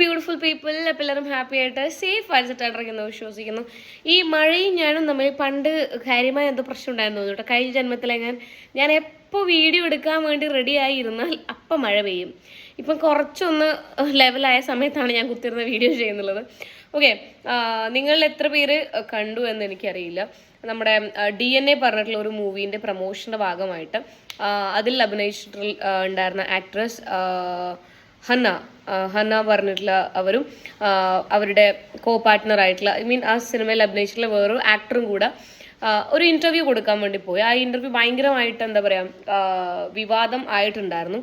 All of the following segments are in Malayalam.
ബ്യൂട്ടിഫുൾ പീപ്പിൾ എല്ലാവരും ഹാപ്പി ആയിട്ട് സേഫ് ആയിട്ടിരിക്കുന്നു വിശ്വസിക്കുന്നു. ഈ മഴയും ഞാനും തമ്മിൽ പണ്ട് കാര്യമായ എന്തോ പ്രശ്നം ഉണ്ടായിരുന്നു കേട്ടോ. കഴിഞ്ഞ ജന്മത്തിലെങ്ങാൻ ഞാൻ എപ്പോൾ വീഡിയോ എടുക്കാൻ വേണ്ടി റെഡി ആയിരുന്നാൽ അപ്പം മഴ പെയ്യും. ഇപ്പം കുറച്ചൊന്ന് ലെവലായ സമയത്താണ് ഞാൻ കുത്തിരുന്ന വീഡിയോ ചെയ്യുന്നുള്ളത്. ഓക്കെ നിങ്ങൾ എത്ര പേര് കണ്ടു എന്ന് എനിക്കറിയില്ല. നമ്മുടെ ഡി എൻ എ പറഞ്ഞിട്ടുള്ള ഒരു മൂവീന്റെ പ്രൊമോഷന്റെ ഭാഗമായിട്ട് അതിൽ അഭിനയിച്ചിട്ടുള്ള ഉണ്ടായിരുന്ന ആക്ട്രസ് ഹന്ന ഹന്ന പറഞ്ഞിട്ടുള്ള അവരും അവരുടെ കോ പാർട്ട്ണർ ആയിട്ടുള്ള ഐ മീൻ ആ സിനിമയിൽ അഭിനയിച്ചിട്ടുള്ള വേറൊരു ആക്ടറും കൂടെ ഒരു ഇന്റർവ്യൂ കൊടുക്കാൻ വേണ്ടി പോയി. ആ ഇന്റർവ്യൂ ഭയങ്കരമായിട്ട് എന്താ പറയാ വിവാദം ആയിട്ടുണ്ടായിരുന്നു.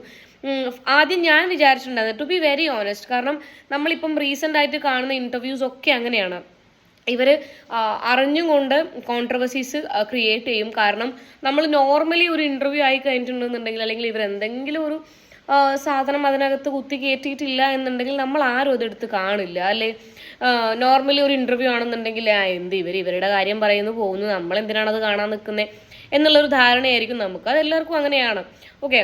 ആദ്യം ഞാൻ വിചാരിച്ചിട്ടുണ്ടായിരുന്നു ടു ബി വെരി ഓണസ്റ്റ് കാരണം നമ്മളിപ്പം റീസെന്റ് ആയിട്ട് കാണുന്ന ഇന്റർവ്യൂസ് ഒക്കെ അങ്ങനെയാണ്. ഇവർ അറിഞ്ഞും കൊണ്ട് കോൺട്രവേഴ്സീസ് ക്രിയേറ്റ് ചെയ്യും. കാരണം നമ്മൾ നോർമലി ഒരു ഇന്റർവ്യൂ ആയി കഴിഞ്ഞിട്ടുണ്ടെന്നുണ്ടെങ്കിൽ അല്ലെങ്കിൽ ഇവർ എന്തെങ്കിലും ഒരു സാധനം അതിനകത്ത് കുത്തി കയറ്റിയിട്ടില്ല എന്നുണ്ടെങ്കിൽ നമ്മൾ ആരും അതെടുത്ത് കാണില്ല. അല്ലേ? നോർമലി ഒരു ഇന്റർവ്യൂ ആണെന്നുണ്ടെങ്കിൽ ആ എന്ത് ഇവർ ഇവരുടെ കാര്യം പറയുന്നു പോകുന്നു നമ്മൾ എന്തിനാണ് അത് കാണാൻ നിൽക്കുന്നത് എന്നുള്ളൊരു ധാരണയായിരിക്കും നമുക്ക്. അതെല്ലാവർക്കും അങ്ങനെയാണ്. ഓക്കെ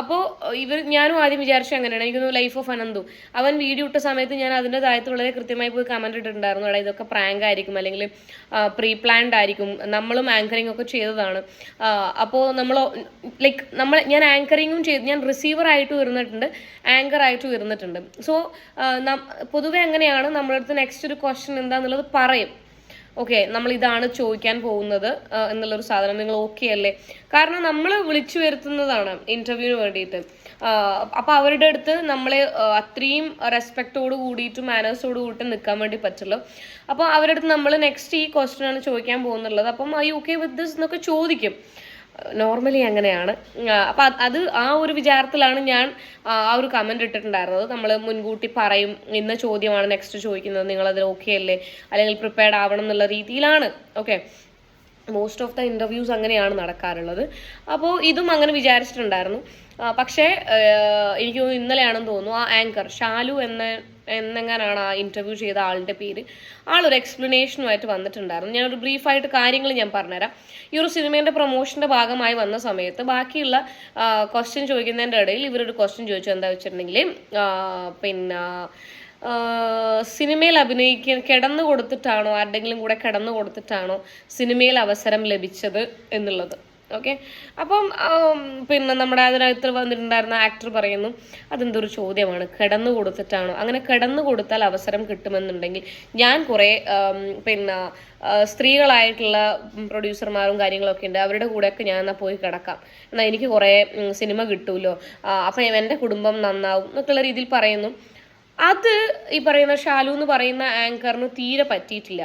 അപ്പോൾ ഇവർ ഞാനും ആദ്യം വിചാരിച്ചു അങ്ങനെയാണ്. എനിക്കൊന്ന് ലൈഫ് ഓഫ് അനന്തു അവൻ വീഡിയോ ഇട്ട സമയത്ത് ഞാൻ അതിന്റെ താഴത്ത് വളരെ കൃത്യമായി പോയി കമന്റ് ഇട്ടിട്ടുണ്ടായിരുന്നു. എടാ ഇതൊക്കെ പ്രാങ്ക് ആയിരിക്കും. അല്ലെങ്കിൽ പ്രീ പ്ലാൻഡ് ആയിരിക്കും. നമ്മളും ആങ്കറിംഗ് ഒക്കെ ചെയ്തതാണ്. അപ്പോൾ നമ്മൾ ലൈക്ക് നമ്മൾ ഞാൻ ആങ്കറിങ്ങും ചെയ്ത് ഞാൻ റിസീവർ ആയിട്ട് ഇരുന്നിട്ടുണ്ട്. ആങ്കർ ആയിട്ട് ഇരുന്നിട്ടുണ്ട്. സോ പൊതുവെ അങ്ങനെയാണ്. നമ്മളടുത്ത് നെക്സ്റ്റ് ഒരു ക്വസ്റ്റ്യൻ എന്താണെന്നുള്ളത് പറയും. ഓക്കെ നമ്മൾ ഇതാണ് ചോദിക്കാൻ പോകുന്നത് എന്നുള്ളൊരു സാധനം നിങ്ങൾ ഓക്കെ അല്ലേ? കാരണം നമ്മൾ വിളിച്ചു വരുത്തുന്നതാണ് ഇന്റർവ്യൂവിന് വേണ്ടിയിട്ട്. അപ്പോൾ അവരുടെ അടുത്ത് നമ്മളെ ആ, അത്രയും റെസ്പെക്റ്റോട് കൂടിയിട്ട് മാനേഴ്സോട് കൂട്ടി നിൽക്കാൻ വേണ്ടി പറ്റുള്ളൂ. അപ്പോൾ അവരുടെ അടുത്ത് നമ്മൾ നെക്സ്റ്റ് ഈ ക്വസ്റ്റ്യൻ ആണ് ചോദിക്കാൻ പോകുന്നുള്ളത്. അപ്പം ഐ ഓക്കെ വിത്ത് ദിസ് എന്നൊക്കെ ചോദിക്കും. നോർമലി അങ്ങനെയാണ്. അപ്പൊ അത് ആ ഒരു വിചാരത്തിലാണ് ഞാൻ ആ ഒരു കമന്റ് ഇട്ടിട്ടുണ്ടായിരുന്നത്. നമ്മൾ മുൻകൂട്ടി പറയും ഇന്ന ചോദ്യമാണ് നെക്സ്റ്റ് ചോദിക്കുന്നത് നിങ്ങൾ അതിൽ ഓക്കെ അല്ലേ? അല്ലെങ്കിൽ പ്രിപ്പയർഡ് ആവണം എന്നുള്ള രീതിയിലാണ്. Okay most of the interviews അങ്ങനെയാണ് നടക്കാറുള്ളത്. അപ്പോൾ ഇതും അങ്ങനെ വിചാരിച്ചിട്ടുണ്ടായിരുന്നു. പക്ഷേ എനിക്ക് ഇന്നലെയാണെന്ന് തോന്നുന്നു ആ ആങ്കർ ഷാലു എന്ന എന്നെങ്ങാനാണ് ആ ഇന്റർവ്യൂ ചെയ്ത ആളുടെ പേര്. ആളൊരു എക്സ്പ്ലനേഷനുമായിട്ട് വന്നിട്ടുണ്ടായിരുന്നു. ഞാനൊരു ബ്രീഫായിട്ട് കാര്യങ്ങൾ ഞാൻ പറഞ്ഞുതരാം. ഈ ഒരു സിനിമേന്റെ പ്രൊമോഷന്റെ ഭാഗമായി വന്ന സമയത്ത് ബാക്കിയുള്ള ക്വസ്റ്റ്യൻ ചോദിക്കുന്നതിന്റെ ഇടയിൽ ഇവരൊരു ക്വസ്റ്റ്യൻ ചോദിച്ചു. എന്താ വെച്ചിട്ടുണ്ടെങ്കിൽ പിന്നെ സിനിമയിൽ അഭിനയിക്കാൻ കിടന്നു കൊടുത്തിട്ടാണോ ആരുടെങ്കിലും കൂടെ കിടന്നു കൊടുത്തിട്ടാണോ സിനിമയിൽ അവസരം ലഭിച്ചത് എന്നുള്ളത്. ഓക്കെ അപ്പം പിന്നെ നമ്മുടെ അതിനകത്ത് വന്നിട്ടുണ്ടായിരുന്ന ആക്ടർ പറയുന്നു അതെന്തൊരു ചോദ്യമാണ്? കിടന്നു കൊടുത്തിട്ടാണോ? അങ്ങനെ കിടന്നു കൊടുത്താൽ അവസരം കിട്ടുമെന്നുണ്ടെങ്കിൽ ഞാൻ കുറേ പിന്നെ സ്ത്രീകളായിട്ടുള്ള പ്രൊഡ്യൂസർമാരും കാര്യങ്ങളൊക്കെ ഉണ്ട്. അവരുടെ കൂടെയൊക്കെ ഞാൻ എന്നാൽ പോയി കിടക്കാം. എന്നാൽ എനിക്ക് കുറേ സിനിമ കിട്ടുമല്ലോ അപ്പം എന്റെ കുടുംബം നന്നാവും? എന്നൊക്കെയുള്ള രീതിയിൽ പറയുന്നു. അത് ഈ പറയുന്ന ഷാലു എന്ന് പറയുന്ന ആങ്കറിന് തീരെ പറ്റിയിട്ടില്ല.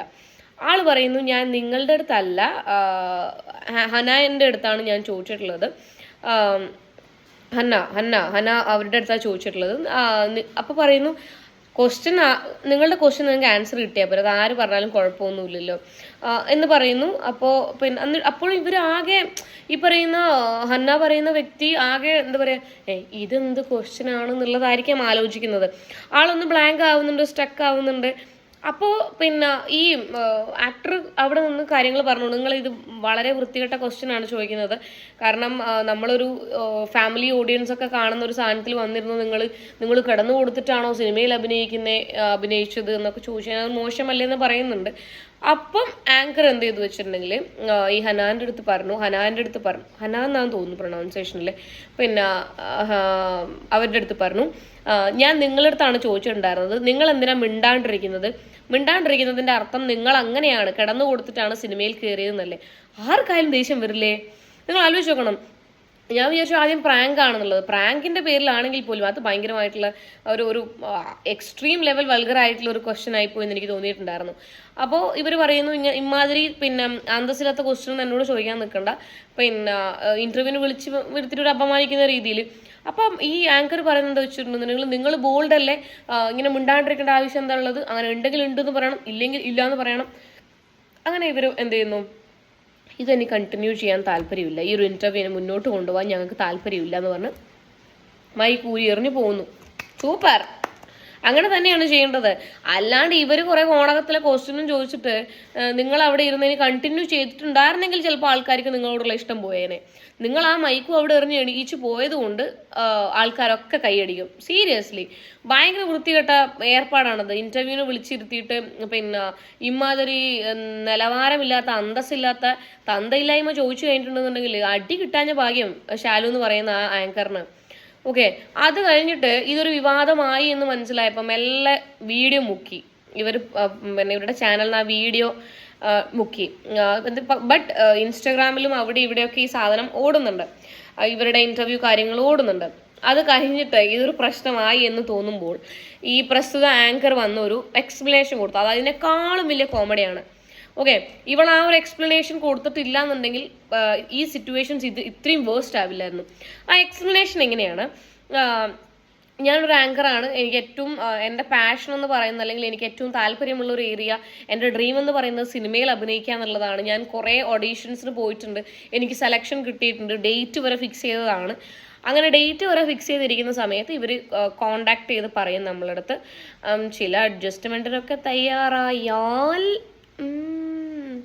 ആൾ പറയുന്നു ഞാൻ നിങ്ങളുടെ അടുത്തല്ല. ഹനായന്റെ അടുത്താണ് ഞാൻ ചോദിച്ചിട്ടുള്ളത്. ഹന്ന ഹന്ന ഹന അവരുടെ അടുത്താണ് ചോദിച്ചിട്ടുള്ളത്. അപ്പോൾ പറയുന്നു ക്വസ്റ്റ്യൻ നിങ്ങളുടെ ക്വസ്റ്റ്യൻ നിങ്ങൾക്ക് ആൻസർ കിട്ടിയാൽ പോരെ. അത് ആര് പറഞ്ഞാലും കുഴപ്പമൊന്നുമില്ലല്ലോ. എന്ന് പറയുന്നു. അപ്പോൾ പിന്നെ അപ്പോൾ ഇവർ ആകെ ഈ പറയുന്ന ഹന്ന പറയുന്ന വ്യക്തി ആകെ എന്താ പറയുക ഏ ഇതെന്ത് ക്വസ്റ്റ്യൻ ആണെന്നുള്ളതായിരിക്കാം ആലോചിക്കുന്നത്. ആളൊന്ന് ബ്ലാങ്ക് ആവുന്നുണ്ട് സ്റ്റക്ക് ആവുന്നുണ്ട്. അപ്പോൾ പിന്നെ ഈ ആക്ടർ അവിടെ നിന്ന് കാര്യങ്ങൾ പറഞ്ഞു. നിങ്ങൾ ഇത് വളരെ വൃത്തികെട്ട ക്വസ്റ്റ്യൻ ആണ് ചോദിക്കുന്നത്. കാരണം നമ്മളൊരു ഫാമിലി ഓഡിയൻസ് ഒക്കെ കാണുന്ന ഒരു സാധനത്തിൽ വന്നിരുന്നു. നിങ്ങൾ നിങ്ങൾ കിടന്നു കൊടുത്തിട്ടാണോ സിനിമയിൽ അഭിനയിക്കുന്ന അഭിനയിച്ചത് എന്നൊക്കെ ചോദിച്ചാൽ കഴിഞ്ഞാൽ മോശമല്ലേ എന്ന് പറയുന്നുണ്ട്. അപ്പം ആങ്കർ എന്ത് ചെയ്തു വെച്ചിട്ടുണ്ടെങ്കിൽ ഈ ഹനാന്റെ അടുത്ത് പറഞ്ഞു ഹനാന്റെ അടുത്ത് പറഞ്ഞു ഹനാൻ എന്നാന്ന് തോന്നുന്നു പ്രൊണൗൺസേഷനിൽ പിന്നെ അവരുടെ അടുത്ത് പറഞ്ഞു ഞാൻ നിങ്ങളുടെ അടുത്താണ് ചോദിച്ചിട്ടുണ്ടായിരുന്നത് നിങ്ങൾ എന്തിനാ മിണ്ടാണ്ടിരിക്കുന്നത്? മിണ്ടാണ്ടിരിക്കുന്നതിന്റെ അർത്ഥം നിങ്ങൾ അങ്ങനെയാണ് കിടന്നു കൊടുത്തിട്ടാണ് സിനിമയിൽ കയറിയതെന്നല്ലേ. ആർക്കായാലും ദേഷ്യം വരില്ലേ? നിങ്ങൾ ആലോചിച്ച് നോക്കണം. ഞാൻ വിചാരിച്ചു ആദ്യം പ്രാങ്ക് ആണെന്നുള്ളത്. പ്രാങ്കിന്റെ പേരിലാണെങ്കിൽ പോലും അത് ഭയങ്കരമായിട്ടുള്ള ഒരു ഒരു എക്സ്ട്രീം ലെവൽ വൾഗർ ആയിട്ടുള്ള ഒരു ക്വസ്റ്റ്യൻ ആയിപ്പോയി എന്ന് എനിക്ക് തോന്നിയിട്ടുണ്ടായിരുന്നു. അപ്പോൾ ഇവർ പറയുന്നു ഇമാതിരി പിന്നെ അന്തസ്സില്ലാത്ത ക്വസ്റ്റ്യൻ എന്നോട് ചോദിക്കാൻ നിൽക്കണ്ട പിന്നെ ഇന്റർവ്യൂവിന് വിളിച്ച് വരുത്തിട്ട് ഒരു അപമാനിക്കുന്ന രീതിയിൽ അപ്പം ഈ ആങ്കർ പറയുന്നത് എന്താ വെച്ചിട്ടുണ്ടെങ്കിൽ നിങ്ങൾ ബോൾഡ് അല്ലേ? ഇങ്ങനെ മിണ്ടാണ്ടിരിക്കേണ്ട ആവശ്യം എന്താ ഉള്ളത്? അങ്ങനെ ഉണ്ടെങ്കിൽ ഉണ്ടെന്ന് പറയണം ഇല്ലെങ്കിൽ ഇല്ല എന്ന് പറയണം. അങ്ങനെ ഇവർ എന്ത് ചെയ്യുന്നു? ഇതെനി കണ്ടിന്യൂ ചെയ്യാൻ താല്പര്യമില്ല. ഈ ഒരു ഇന്റർവ്യൂവിനെ മുന്നോട്ട് കൊണ്ടുപോകാൻ ഞങ്ങൾക്ക് താല്പര്യമില്ല എന്ന് പറഞ്ഞ് മൈ എറിഞ്ഞു പോകുന്നു. സൂപ്പർ അങ്ങനെ തന്നെയാണ് ചെയ്യേണ്ടത്. അല്ലാണ്ട് ഇവർ കുറെ ഓണകത്തിലെ ക്വസ്റ്റ്യനും ചോദിച്ചിട്ട് നിങ്ങൾ അവിടെ ഇരുന്നതിന് കണ്ടിന്യൂ ചെയ്തിട്ടുണ്ടായിരുന്നെങ്കിൽ ചിലപ്പോൾ ആൾക്കാർക്ക് നിങ്ങളോടുള്ള ഇഷ്ടം പോയേനെ. നിങ്ങൾ ആ മൈക്കും അവിടെ എറിഞ്ഞ് എണീച്ച് പോയത് കൊണ്ട് ആൾക്കാരൊക്കെ കൈയടിക്കും. സീരിയസ്ലി ഭയങ്കര വൃത്തികെട്ട ഏർപ്പാടാണത്. ഇന്റർവ്യൂവിന് വിളിച്ചിരുത്തിയിട്ട് പിന്നെ ഇമാതിരി നിലവാരമില്ലാത്ത അന്തസ്സില്ലാത്ത തന്തയില്ലായ്മ ചോദിച്ചു കഴിഞ്ഞിട്ടുണ്ടെന്നുണ്ടെങ്കിൽ അടി കിട്ടാഞ്ഞ ഭാഗ്യം ശാലു എന്ന് പറയുന്ന ആ ആങ്കറിന് ഓക്കെ അത് കഴിഞ്ഞിട്ട് ഇതൊരു വിവാദമായി എന്ന് മനസ്സിലായപ്പോൾ മെല്ലെ വീഡിയോ മുക്കി. ഇവർ പിന്നെ ഇവരുടെ ചാനലിന് ആ വീഡിയോ മുക്കി. ബട്ട് ഇൻസ്റ്റഗ്രാമിലും അവിടെ ഇവിടെയൊക്കെ ഈ സാധനം ഓടുന്നുണ്ട്. ഇവരുടെ ഇന്റർവ്യൂ കാര്യങ്ങൾ ഓടുന്നുണ്ട്. അത് കഴിഞ്ഞിട്ട് ഇതൊരു പ്രശ്നമായി എന്ന് തോന്നുമ്പോൾ ഈ പ്രസ്തുത ആങ്കർ വന്നൊരു എക്സ്പ്ലനേഷൻ കൊടുത്തു. അത് അതിനേക്കാളും വലിയ കോമഡിയാണ് ഓക്കെ ഇവൾ ആ ഒരു എക്സ്പ്ലനേഷൻ കൊടുത്തിട്ടില്ല എന്നുണ്ടെങ്കിൽ ഈ സിറ്റുവേഷൻസ് ഇത് ഇത്രയും വേസ്റ്റ് ആവില്ലായിരുന്നു. ആ എക്സ്പ്ലനേഷൻ എങ്ങനെയാണ്? ഞാനൊരു ആങ്കറാണ് എനിക്ക് ഏറ്റവും എന്റെ പാഷൻ എന്ന് പറയുന്നത് അല്ലെങ്കിൽ എനിക്ക് ഏറ്റവും താല്പര്യമുള്ള ഒരു ഏരിയ എന്റെ ഡ്രീം എന്ന് പറയുന്നത് സിനിമയിൽ അഭിനയിക്കുക എന്നുള്ളതാണ്. ഞാൻ കുറേ ഓഡീഷൻസിന് പോയിട്ടുണ്ട്. എനിക്ക് സെലക്ഷൻ കിട്ടിയിട്ടുണ്ട്. ഡേറ്റ് വരെ ഫിക്സ് ചെയ്തതാണ്. അങ്ങനെ ഡേറ്റ് വരെ ഫിക്സ് ചെയ്തിരിക്കുന്ന സമയത്ത് ഇവർ കോണ്ടാക്ട് ചെയ്ത് പറയും നമ്മളടുത്ത്. ചില അഡ്ജസ്റ്റ്മെന്റിനൊക്കെ തയ്യാറായാൽ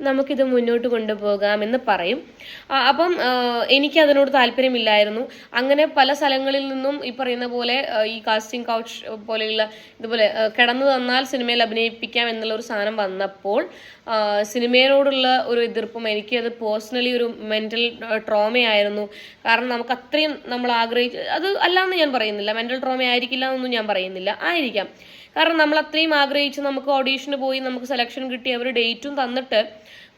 നമുക്കിത് മുന്നോട്ട് കൊണ്ടുപോകാം എന്ന് പറയും. അപ്പം എനിക്ക് അതിനോട് താല്പര്യമില്ലായിരുന്നു. അങ്ങനെ പല സ്ഥലങ്ങളിൽ നിന്നും ഈ പറയുന്ന പോലെ ഈ കാസ്റ്റിംഗ് കൗച്ച് പോലെയുള്ള ഇതുപോലെ കിടന്നു തന്നാൽ സിനിമയിൽ അഭിനയിപ്പിക്കാം എന്നുള്ള ഒരു സാധനം വന്നപ്പോൾ സിനിമയോടുള്ള ഒരു എതിർപ്പും എനിക്ക് അത് പേഴ്സണലി ഒരു മെന്റൽ ട്രോമയായിരുന്നു കാരണം നമുക്ക് അത്രയും നമ്മൾ ആഗ്രഹിച്ച് അത് അല്ലാന്ന് ഞാൻ പറയുന്നില്ല. മെന്റൽ ട്രോമ ആയിരിക്കില്ല എന്നൊന്നും ഞാൻ പറയുന്നില്ല. ആയിരിക്കാം. കാരണം നമ്മൾ അത്രയും ആഗ്രഹിച്ച് നമുക്ക് ഓഡീഷന് പോയി നമുക്ക് സെലക്ഷൻ കിട്ടി അവർ ഡേറ്റും തന്നിട്ട്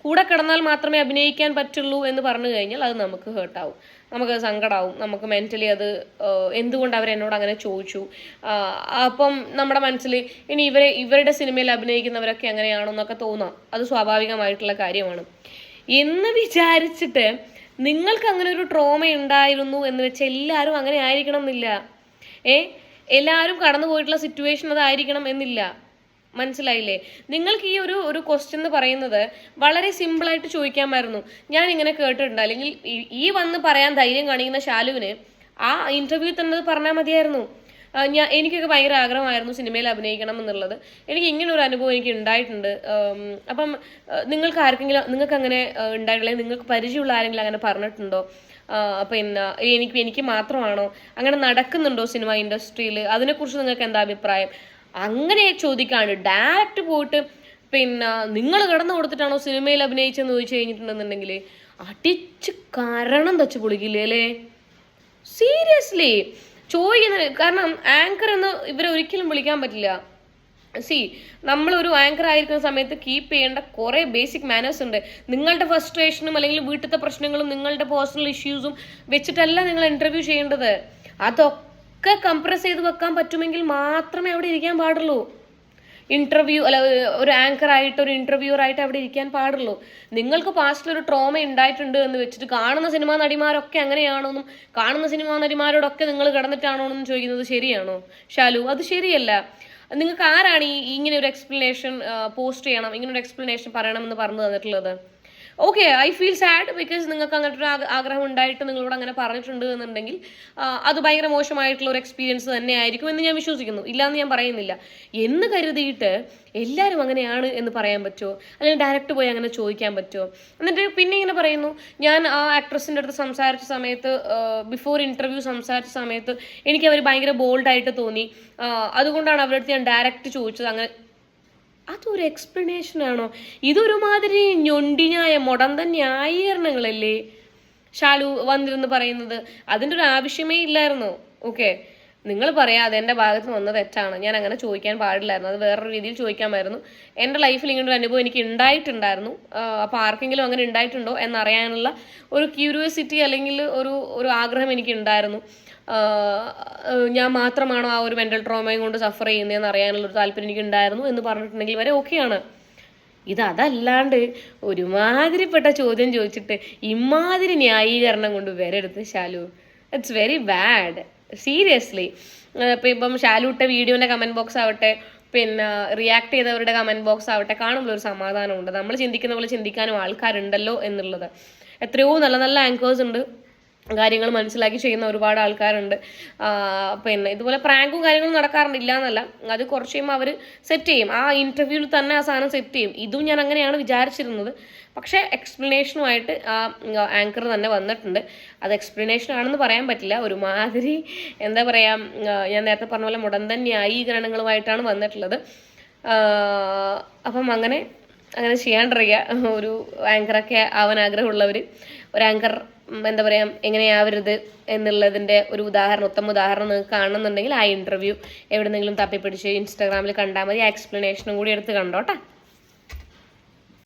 കൂടെ കിടന്നാൽ മാത്രമേ അഭിനയിക്കാൻ പറ്റുള്ളൂ എന്ന് പറഞ്ഞു കഴിഞ്ഞാൽ അത് നമുക്ക് ഹേർട്ടാവും നമുക്ക് സങ്കടമാവും നമുക്ക് മെന്റലി അത് എന്തുകൊണ്ട് അവർ എന്നോട് അങ്ങനെ ചോദിച്ചു? അപ്പം നമ്മുടെ മനസ്സിൽ ഇനി ഇവരെ ഇവരുടെ സിനിമയിൽ അഭിനയിക്കുന്നവരൊക്കെ എങ്ങനെയാണെന്നൊക്കെ തോന്നാം. അത് സ്വാഭാവികമായിട്ടുള്ള കാര്യമാണ്. എന്ന് വിചാരിച്ചിട്ട് നിങ്ങൾക്ക് അങ്ങനെ ഒരു ട്രോമ ഉണ്ടായിരുന്നു എന്ന് വെച്ച് എല്ലാവരും അങ്ങനെ ആയിരിക്കണം എന്നില്ല. ഏ? എല്ലാവരും കടന്നു പോയിട്ടുള്ള സിറ്റുവേഷൻ അതായിരിക്കണം എന്നില്ല. മനസ്സിലായില്ലേ? നിങ്ങൾക്ക് ഈ ഒരു ഒരു ക്വസ്റ്റ്യൻ എന്ന് പറയുന്നത് വളരെ സിമ്പിളായിട്ട് ചോദിക്കാമായിരുന്നു. ഞാൻ ഇങ്ങനെ കേട്ടിട്ടുണ്ട്. അല്ലെങ്കിൽ ഈ- വന്ന് പറയാൻ ധൈര്യം കാണിക്കുന്ന ശാലുവിന് ആ ഇന്റർവ്യൂ തന്നെ പറഞ്ഞാൽ മതിയായിരുന്നു. ഞാൻ എനിക്കൊക്കെ ഭയങ്കര ആഗ്രഹമായിരുന്നു സിനിമയിൽ അഭിനയിക്കണം എന്നുള്ളത്. എനിക്ക് ഇങ്ങനെ ഒരു അനുഭവം എനിക്ക് ഉണ്ടായിട്ടുണ്ട്. അപ്പം നിങ്ങൾക്ക് ആർക്കെങ്കിലും നിങ്ങൾക്ക് അങ്ങനെ ഉണ്ടായിട്ടില്ല നിങ്ങൾക്ക് പരിചയമുള്ള ആരെങ്കിലും അങ്ങനെ പറഞ്ഞിട്ടുണ്ടോ? പിന്നെ എനിക്ക് എനിക്ക് മാത്രമാണോ? അങ്ങനെ നടക്കുന്നുണ്ടോ സിനിമ ഇൻഡസ്ട്രിയിൽ അതിനെക്കുറിച്ച് നിങ്ങൾക്ക് എന്താ അഭിപ്രായം? അങ്ങനെ ചോദിക്കാണ്ട് ഡയറക്റ്റ് പോയിട്ട് പിന്നെ നിങ്ങൾ കിടന്നു കൊടുത്തിട്ടാണോ സിനിമയിൽ അഭിനയിച്ചെന്ന് ചോദിച്ചു കഴിഞ്ഞിട്ടുണ്ടെന്നുണ്ടെങ്കിൽ അടിച്ച് കരണം തച്ച് പൊളിക്കില്ലേ അല്ലേ? സീരിയസ്ലി ചോദിക്കുന്നത് കാരണം ആങ്കർ എന്ന് ഇവരെ ഒരിക്കലും വിളിക്കാൻ പറ്റില്ല. സി നമ്മളൊരു ആങ്കർ ആയിരിക്കുന്ന സമയത്ത് കീപ്പ് ചെയ്യേണ്ട കുറേ ബേസിക് മാനേഴ്സ് ഉണ്ട്. നിങ്ങളുടെ ഫ്രസ്ട്രേഷനും അല്ലെങ്കിൽ വീട്ടിലത്തെ പ്രശ്നങ്ങളും നിങ്ങളുടെ പേഴ്സണൽ ഇഷ്യൂസും വെച്ചിട്ടല്ല നിങ്ങൾ ഇന്റർവ്യൂ ചെയ്യേണ്ടത്. അതൊക്കെ കംപ്രസ് ചെയ്ത് വെക്കാൻ പറ്റുമെങ്കിൽ മാത്രമേ അവിടെ ഇരിക്കാൻ പാടുള്ളൂ. ഇന്റർവ്യൂ അല്ല ഒരു ആങ്കർ ആയിട്ട് ഒരു ഇന്റർവ്യൂർ ആയിട്ട് അവിടെ ഇരിക്കാൻ പാടുള്ളൂ. നിങ്ങൾക്ക് പാസ്റ്റിൽ ഒരു ട്രോമ ഉണ്ടായിട്ടുണ്ട് എന്ന് വെച്ചിട്ട് കാണുന്ന സിനിമാ നടിമാരൊക്കെ അങ്ങനെയാണോന്നും കാണുന്ന സിനിമാ നടിമാരോടൊക്കെ നിങ്ങൾ കിടന്നിട്ടാണോ എന്ന് ചോദിക്കുന്നത് ശരിയാണോ? ഷാലു അത് ശരിയല്ല. നിങ്ങൾക്ക് ആരാണ് ഈ ഇങ്ങനെ ഒരു എക്സ്പ്ലനേഷൻ പോസ്റ്റ് ചെയ്യണം ഇങ്ങനെ ഒരു എക്സ്പ്ലനേഷൻ പറയണമെന്ന് പറഞ്ഞു തന്നിട്ടുള്ളത്? Okay I feel sad because നിങ്ങൾക്ക് അങ്ങനത്തെ ഒരു ആഗ്രഹം ഉണ്ടായിട്ട് നിങ്ങളോട് അങ്ങനെ പറഞ്ഞിട്ടുണ്ട് എന്നുണ്ടെങ്കിൽ അത് ഭയങ്കര മോശമായിട്ടുള്ള ഒരു എക്സ്പീരിയൻസ് തന്നെ ആയിരിക്കും എന്ന് ഞാൻ വിശ്വസിക്കുന്നു. ഇല്ലാന്ന് ഞാൻ പറയുന്നില്ല. എന്ന് കരുതിയിട്ട് എല്ലാവരും അങ്ങനെയാണ് എന്ന് പറയാൻ പറ്റുമോ? അല്ലെങ്കിൽ ഡയറക്റ്റ് പോയി അങ്ങനെ ചോദിക്കാൻ പറ്റുമോ? എന്നിട്ട് പിന്നെ ഇങ്ങനെ പറയുന്നു ഞാൻ ആ ആക്ട്രസിന്റെ അടുത്ത് സംസാരിച്ച സമയത്ത് ബിഫോർ ഇന്റർവ്യൂ സംസാരിച്ച സമയത്ത് എനിക്ക് അവർ ഭയങ്കര ബോൾഡായിട്ട് തോന്നി. അതുകൊണ്ടാണ് അവരുടെ അടുത്ത് ഞാൻ ഡയറക്റ്റ് ചോദിച്ചത്. അങ്ങനെ അതൊരു എക്സ്പ്ലനേഷൻ ആണോ? ഇതൊരുമാതിരി ഞൊണ്ടിഞ്ഞായ മുടന്ത ന്യായീകരണങ്ങളല്ലേ? ഷാലു വന്നിരുന്ന് പറയുന്നത്. അതിന്റെ ഒരു ആവശ്യമേ ഇല്ലായിരുന്നു. ഓക്കെ നിങ്ങൾ പറയാം അത് എന്റെ ഭാഗത്ത് വന്ന തെറ്റാണ്? ഞാൻ അങ്ങനെ ചോദിക്കാൻ പാടില്ലായിരുന്നു. അത് വേറൊരു രീതിയിൽ ചോദിക്കാമായിരുന്നു. എന്റെ ലൈഫിൽ ഇങ്ങനൊരു അനുഭവം എനിക്ക് ഉണ്ടായിട്ടുണ്ടായിരുന്നു. അപ്പോൾ ആർക്കെങ്കിലും അങ്ങനെ ഉണ്ടായിട്ടുണ്ടോ എന്നറിയാനുള്ള ഒരു ക്യൂരിയോസിറ്റി അല്ലെങ്കിൽ ഒരു ഒരു ആഗ്രഹം എനിക്ക് ഉണ്ടായിരുന്നു. ഞാൻ മാത്രമാണോ ആ ഒരു മെന്റൽ ട്രോമയും കൊണ്ട് സഫർ ചെയ്യുന്നതെന്ന് അറിയാനുള്ള ഒരു താല്പര്യം എനിക്ക് ഉണ്ടായിരുന്നു എന്ന് പറഞ്ഞിട്ടുണ്ടെങ്കിൽ വരെ ഓക്കെയാണ്. ഇത് അതല്ലാണ്ട് ഒരുമാതിരിപ്പെട്ട ചോദ്യം ചോദിച്ചിട്ട് ഇമാതിരി ന്യായീകരണം കൊണ്ട് വരരുത് Shalu. It's very bad seriously ഇപ്പം ഇപ്പം ഷാലൂട്ട വീഡിയോന്റെ കമന്റ് ബോക്സ് ആവട്ടെ പിന്നെ റിയാക്ട് ചെയ്തവരുടെ കമന്റ് ബോക്സ് ആവട്ടെ കാണുമ്പോൾ ഒരു സമാധാനമുണ്ട്. നമ്മൾ ചിന്തിക്കുന്ന പോലെ ചിന്തിക്കാനും ആൾക്കാരുണ്ടല്ലോ എന്നുള്ളത്. എത്രയോ നല്ല നല്ല ആങ്കേഴ്സ് ഉണ്ട്. കാര്യങ്ങൾ മനസ്സിലാക്കി ചെയ്യുന്ന ഒരുപാട് ആൾക്കാരുണ്ട്. പിന്നെ ഇതുപോലെ പ്രാങ്കും കാര്യങ്ങളും നടക്കാറുണ്ട് എന്നല്ല അത് കുറച്ച് കഴിയുമ്പോൾ അവർ സെറ്റ് ചെയ്യും. ആ ഇന്റർവ്യൂവിൽ തന്നെ ആ സാധനം സെറ്റ് ചെയ്യും. ഇതും ഞാൻ അങ്ങനെയാണ് വിചാരിച്ചിരുന്നത്. പക്ഷേ എക്സ്പ്ലനേഷനുമായിട്ട് ആ ആങ്കർ തന്നെ വന്നിട്ടുണ്ട്. അത് എക്സ്പ്ലനേഷൻ ആണെന്ന് പറയാൻ പറ്റില്ല. ഒരുമാതിരി എന്താ പറയുക ഞാൻ നേരത്തെ പറഞ്ഞ പോലെ മുടന്തൻ ന്യായീകരണങ്ങളുമായിട്ടാണ് വന്നിട്ടുള്ളത്. അപ്പം അങ്ങനെ അങ്ങനെ ചെയ്യാണ്ടിരിക്കുക ഒരു ആങ്കറൊക്കെ ആവാൻ ആഗ്രഹമുള്ളവർ ഒരു ആങ്കർ എന്താ പറയുക എങ്ങനെയാവരുത് എന്നുള്ളതിന്റെ ഒരു ഉദാഹരണം ഉത്തമ ഉദാഹരണം നിങ്ങൾക്ക് കാണുന്നുണ്ടെങ്കിൽ ആ ഇന്റർവ്യൂ എവിടെന്നെങ്കിലും തപ്പിപ്പിടിച്ച് ഇൻസ്റ്റാഗ്രാമിൽ കണ്ടാൽ മതി. ആ എക്സ്പ്ലനേഷനും കൂടി എടുത്ത് കണ്ടോട്ടെ